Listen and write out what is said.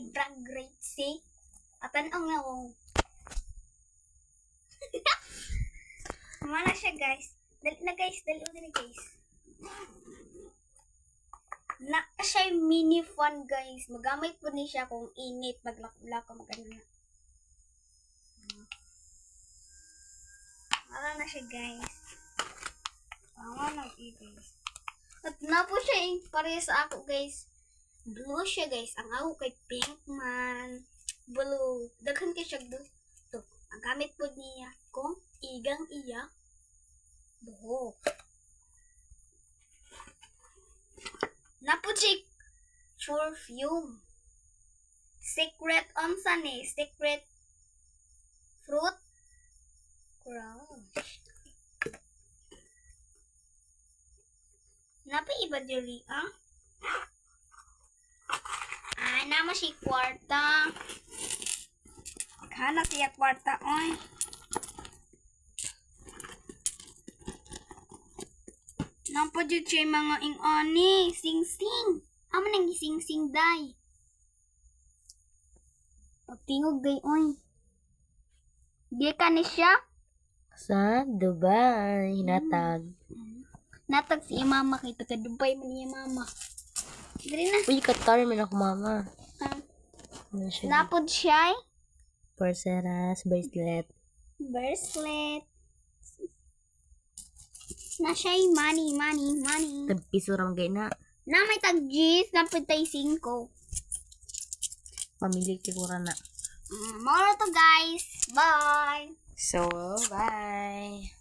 Ibra grade 6. Atan ang oh. Mana siya guys. Dali na guys, dali na guys. Na siya yung mini fan guys. Magamit po ni siya kung init maglako magano na. Wala na siya guys. Tama na guys. At na po siya eh, pareha sa ako guys. Blue siya guys. Ang ako kay pink man. Blue. Daghan kay siya. To, ang gamit po niya kung igang iya. Buhok. Na po siya perfume. Secret unsa ni? Secret fruit crush. Napa iba diri ah? Ay, nama si kwarta. Kana siya kwarta, oy. Nampo jud siya yung mga ingani, sing-sing. Amo nang sing-sing day. Pagtingog day, oy. Di ka ni siya? Sa Dubai, natag. Natag si mama kay taga Dubai man niya mama. Dili na. Uy, katar man ako mama. Ah, Ano siya? napod siya eh. Porceras, bracelet. bracelet. Na siya eh, money, money, money. Tagpiso ram gay na. Na may tag G's, na putay 5. Pamili siguro na. Mm, more to guys. Bye. So, bye!